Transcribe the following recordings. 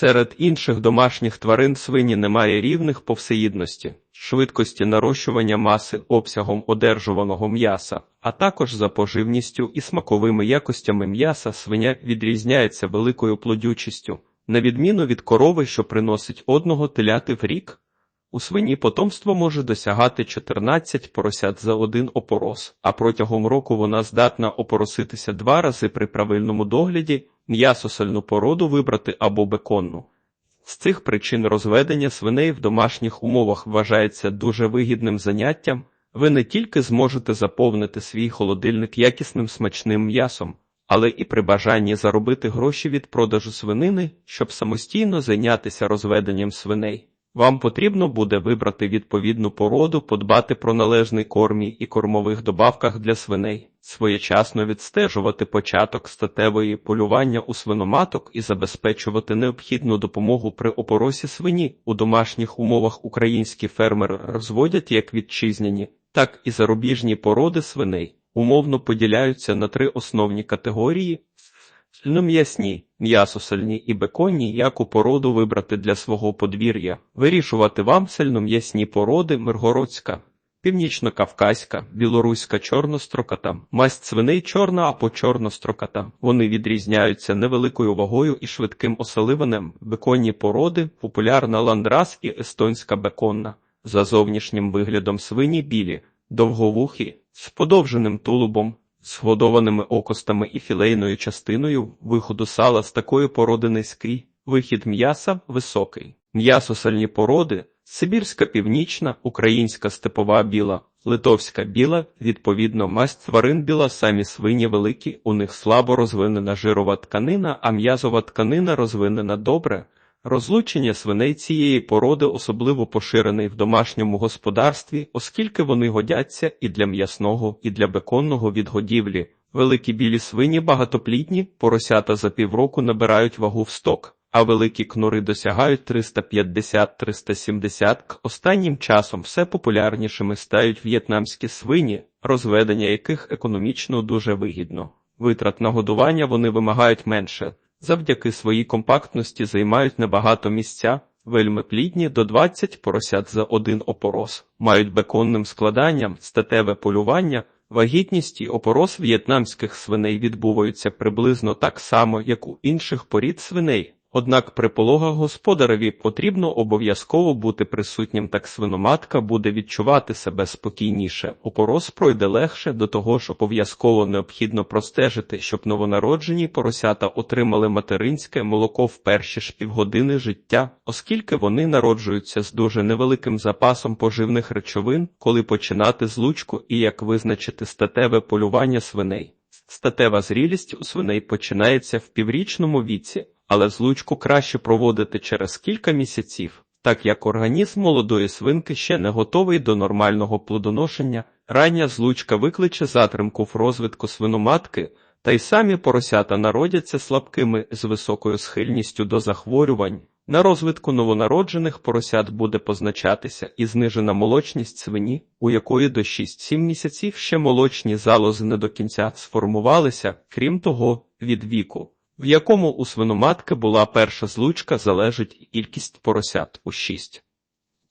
Серед інших домашніх тварин свині немає рівних по всеїдності, швидкості нарощування маси, обсягом одержуваного м'яса, а також за поживністю і смаковими якостями м'яса свиня відрізняється великою плодючістю, на відміну від корови, що приносить одного теляти в рік. У свині потомство може досягати 14 поросят за один опорос, а протягом року вона здатна опороситися два рази при правильному догляді, м'ясосольну породу вибрати або беконну. З цих причин розведення свиней в домашніх умовах вважається дуже вигідним заняттям. Ви не тільки зможете заповнити свій холодильник якісним смачним м'ясом, але і при бажанні заробити гроші від продажу свинини, щоб самостійно зайнятися розведенням свиней. Вам потрібно буде вибрати відповідну породу, подбати про належний кормі і кормових добавках для свиней, своєчасно відстежувати початок статевої полювання у свиноматок і забезпечувати необхідну допомогу при опоросі свині. У домашніх умовах українські фермери розводять як вітчизняні, так і зарубіжні породи свиней. Умовно поділяються на три основні категорії Сильном'ясні, м'ясосольні і беконні, яку породу вибрати для свого подвір'я. Вирішувати вам сильном'ясні породи Миргородська, Північно-Кавказька, Білоруська чорностроката, масть свиней чорна або чорностроката. Вони відрізняються невеликою вагою і швидким оселиванням. Беконні породи, популярна ландрас і естонська беконна. За зовнішнім виглядом свині білі, довговухі, з подовженим тулубом, з годованими окостами і філейною частиною виходу сала з такої породи низький, вихід м'яса високий. М'ясосальні породи Сибірська північна, українська степова біла, литовська біла, відповідно, масть тварин біла, самі свині великі, у них слабо розвинена жирова тканина, а м'язова тканина розвинена добре. Розлучення свиней цієї породи особливо поширений в домашньому господарстві, оскільки вони годяться і для м'ясного, і для беконного відгодівлі. Великі білі свині багатоплідні, поросята за півроку набирають вагу в сток, а великі кнури досягають 350-370 к. Останнім часом все популярнішими стають в'єтнамські свині, розведення яких економічно дуже вигідно. Витрат на годування вони вимагають менше завдяки своїй компактності займають небагато місця, вельми плідні до 20 поросят за один опорос, мають беконним складанням, статеве полювання, вагітність і опорос в'єтнамських свиней відбуваються приблизно так само, як у інших порід свиней. Однак при пологах господареві потрібно обов'язково бути присутнім, так свиноматка буде відчувати себе спокійніше. Опорос пройде легше, до того ж обов'язково необхідно простежити, щоб новонароджені поросята отримали материнське молоко в перші ж півгодини життя, оскільки вони народжуються з дуже невеликим запасом поживних речовин, коли починати злучку і як визначити статеве полювання свиней. Статева зрілість у свиней починається в піврічному віці але злучку краще проводити через кілька місяців, так як організм молодої свинки ще не готовий до нормального плодоношення, рання злучка викличе затримку в розвитку свиноматки, та й самі поросята народяться слабкими з високою схильністю до захворювань. На розвитку новонароджених поросят буде позначатися і знижена молочність свині, у якої до 6-7 місяців ще молочні залози не до кінця сформувалися, крім того, від віку в якому у свиноматки була перша злучка, залежить кількість поросят у 6.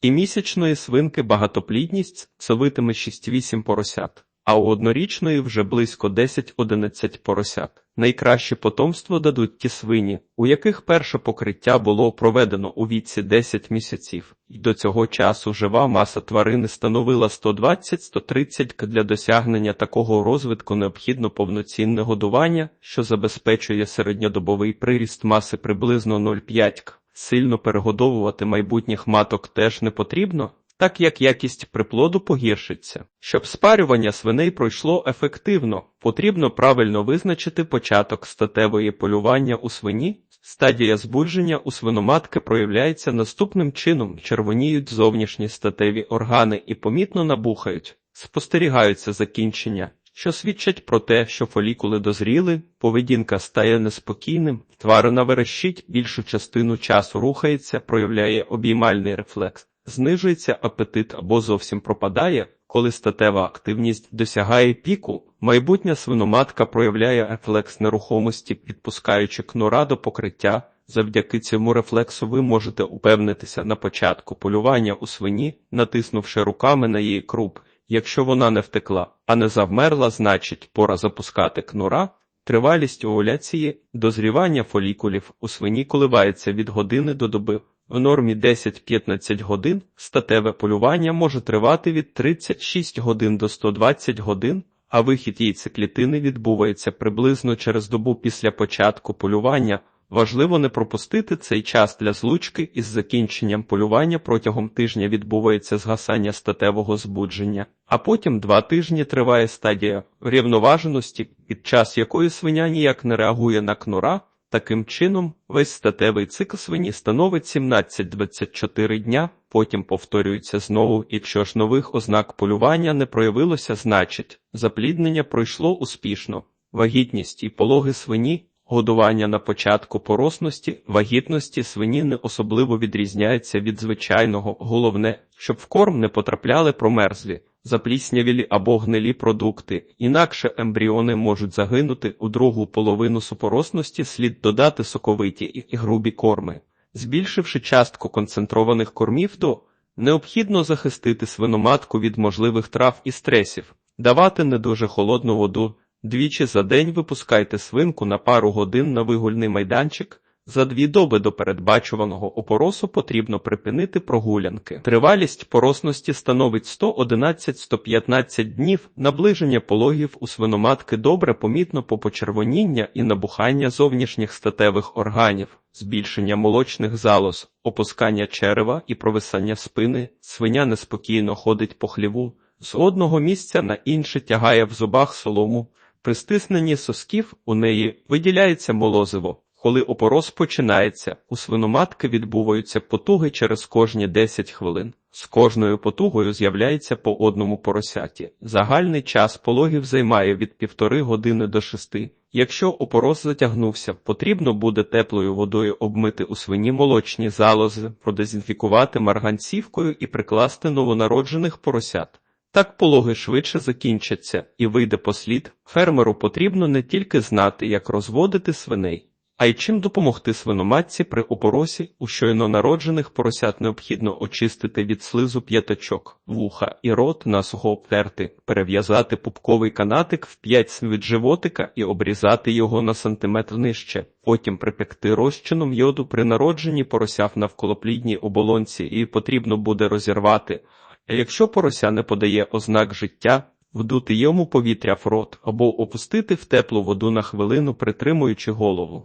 І місячної свинки багатоплідність совитиме 6-8 поросят а у однорічної вже близько 10-11 поросят. Найкраще потомство дадуть ті свині, у яких перше покриття було проведено у віці 10 місяців, і до цього часу жива маса тварини становила 120-130 к. Для досягнення такого розвитку необхідно повноцінне годування, що забезпечує середньодобовий приріст маси приблизно 0,5 к. Сильно перегодовувати майбутніх маток теж не потрібно, так як якість приплоду погіршиться. Щоб спарювання свиней пройшло ефективно, потрібно правильно визначити початок статевої полювання у свині. Стадія збудження у свиноматки проявляється наступним чином: червоніють зовнішні статеві органи і помітно набухають, спостерігаються закінчення. Що свідчать про те, що фолікули дозріли, поведінка стає неспокійним, тварина верещить, більшу частину часу рухається, проявляє обіймальний рефлекс знижується апетит або зовсім пропадає, коли статева активність досягає піку, майбутня свиноматка проявляє рефлекс нерухомості, підпускаючи кнура до покриття, Завдяки цьому рефлексу ви можете упевнитися на початку полювання у свині, натиснувши руками на її круп. Якщо вона не втекла, а не завмерла, значить пора запускати кнура. Тривалість овуляції, дозрівання фолікулів у свині коливається від години до доби. В нормі 10-15 годин статеве полювання може тривати від 36 годин до 120 годин, а вихід яйцеклітини відбувається приблизно через добу після початку полювання. Важливо не пропустити цей час для злучки із закінченням полювання протягом тижня відбувається згасання статевого збудження, а потім два тижні триває стадія рівноваженості, під час якої свиня ніяк не реагує на кнура. Таким чином, весь статевий цикл свині становить 17-24 дня, потім повторюється знову, і якщо ж нових ознак полювання не проявилося, значить, запліднення пройшло успішно. Вагітність і пологи свині, годування на початку поросності, вагітності свині не особливо відрізняється від звичайного, головне, щоб в корм не потрапляли промерзлі, запліснявілі або гнилі продукти, інакше ембріони можуть загинути у другу половину супоросності слід додати соковиті і грубі корми. Збільшивши частку концентрованих кормів, то необхідно захистити свиноматку від можливих трав і стресів, давати не дуже холодну воду. Двічі за день випускайте свинку на пару годин на вигульний майданчик. За дві доби до передбачуваного опоросу потрібно припинити прогулянки. Тривалість поросності становить 111-115 днів. Наближення пологів у свиноматки добре помітно по почервоніння і набухання зовнішніх статевих органів, збільшення молочних залоз, опускання черева і провисання спини. Свиня неспокійно ходить по хліву, з одного місця на інше тягає в зубах солому. При стисненні сосків у неї виділяється молозиво. Коли опорос починається, у свиноматки відбуваються потуги через кожні 10 хвилин. З кожною потугою з'являється по одному поросяті. Загальний час пологів займає від півтори години до шести. Якщо опорос затягнувся, потрібно буде теплою водою обмити у свині молочні залози, продезінфікувати марганцівкою і прикласти новонароджених поросят. Так пологи швидше закінчаться і вийде послід. Фермеру потрібно не тільки знати, як розводити свиней, а й чим допомогти свиноматці при опоросі у щойно народжених поросят необхідно очистити від слизу п'ятачок, вуха і рот насухо обтерти, перев'язати пупковий канатик в 5 від животика і обрізати його на сантиметр нижче, потім припекти розчином йоду при народженні поросяв навколоплідній оболонці і потрібно буде розірвати. А якщо порося не подає ознак життя, вдути йому повітря в рот або опустити в теплу воду на хвилину, притримуючи голову.